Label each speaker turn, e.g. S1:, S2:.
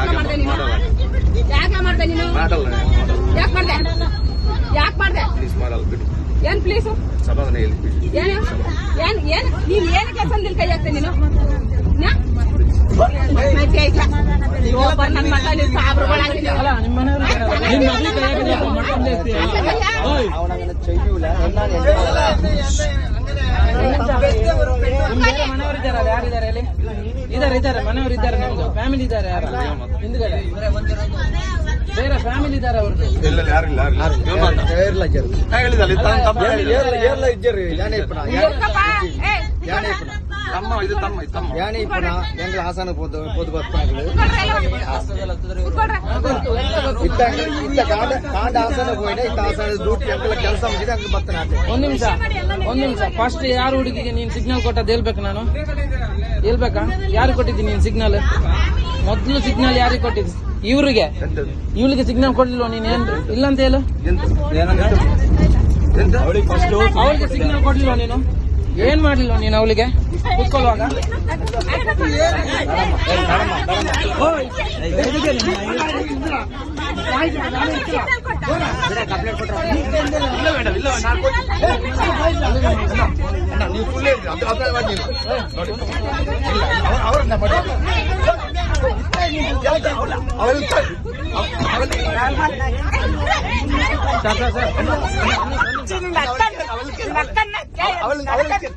S1: ಯಾಕೆ ನೀನು? ಯಾಕೆ ಮಾಡ್ದೆ ನೀನು? ಯಾಕೆ ಮಾಡ್ದೆ? ಯಾಕೆ ಮಾಡ್ದೆ? ಪ್ಲೀಸ್ ಮಾಡಲ್ಲ ಬಿಡಿ. ಏನು ಪ್ಲೀಸ್
S2: ಏನು? ಏನ್ ಏನ್? ನೀನ್ ಏನ್ ನೀನು ಅಂದಿಲ್ ಕೈ ಹಾಕ್ತೆ ನೀನು ಸಾಬ್ರುಗಳಾಗಿಲ್ಲ ಬೇರೆ ಮನೆಯವರು ಇದ್ದಾರಲ್ಲ ಯಾರಿದ್ದಾರೆ ಅಲ್ಲಿ ಇದಾರೆ ಇದ್ದಾರೆ ಮನೆಯವರು ಇದ್ದಾರೆ ನಿಮ್ದು ಫ್ಯಾಮಿಲಿ ಇದ್ದಾರೆ ಯಾರ ಹಿಂದ್ಗಡೆ ಬೇರೆ ಫ್ಯಾಮಿಲಿ ಇದ್ದಾರೆ ಅವ್ರದ್ದು
S3: ಇಲ್ಲ ಯಾರಿಲ್ಲ ಹೇಳಿದಲ್ಲ
S1: ಇರ್ಕಪ್ಪ. ಏ,
S3: ತಮ್ಮ ಇದು ತಮ್ಮ ಇದು ತಮ್ಮ
S4: ಯಾನಿ ಇಪ್ಪನ ಎಂಗ್ಲ ಹಾಸನ ಪೋದು ಪೋದು ಬರ್ತಾನೆ
S1: ಕೂತ್ಕೊಳ್ರೆ.
S4: ಇತ್ತ ಇತ್ತ ಕಾಂಡ ಕಾಂಡ ಆಸನ ಹೋಯ್ನ ಇತ್ತ ಆಸನ ಎಂಗ್ಲ ಕೆಲಸ ಮುಗಿದ ಹಂಗೆ ಬರ್ತಾನೆ
S2: ಒಂದ್ ನಿಮಿಷ ಒಂದು ನಿಮಿಷ. ಫಸ್ಟ್ ಯಾರು ಹುಡುಗಿಗೆ ನೀನ್ ಸಿಗ್ನಲ್ ಕೊಟ್ಟದ್ದು ಹೇಳ್ಬೇಕು ನಾನು? ಹೇಳ್ಬೇಕಾ? ಯಾರು ಕೊಟ್ಟಿದ್ದೀನಿ ನೀನ್ ಸಿಗ್ನಲ್ ಮೊದಲು ಸಿಗ್ನಲ್ ಯಾರಿಗೆ ಕೊಟ್ಟಿದ್ದು? ಇವ್ರಿಗೆ? ಇವಳಿಗೆ ಸಿಗ್ನಲ್ ಕೊಡ್ಲಿಲ್ವ ನೀನ್ ಏನ್? ಇಲ್ಲ ಅಂತ ಹೇಳು. ಅವಳಿಗೆ ಸಿಗ್ನಲ್ ಕೊಡ್ಲಿಲ್ವ ನೀನು? ಏನ್ ಮಾಡ್ಲಿಲ್ಲ ನೀನು ಅವಳಿಗೆ? ಕೂತ್ಕೊಳ್ಳುವಾಗ?
S1: அவளுக்கு அவளுக்கு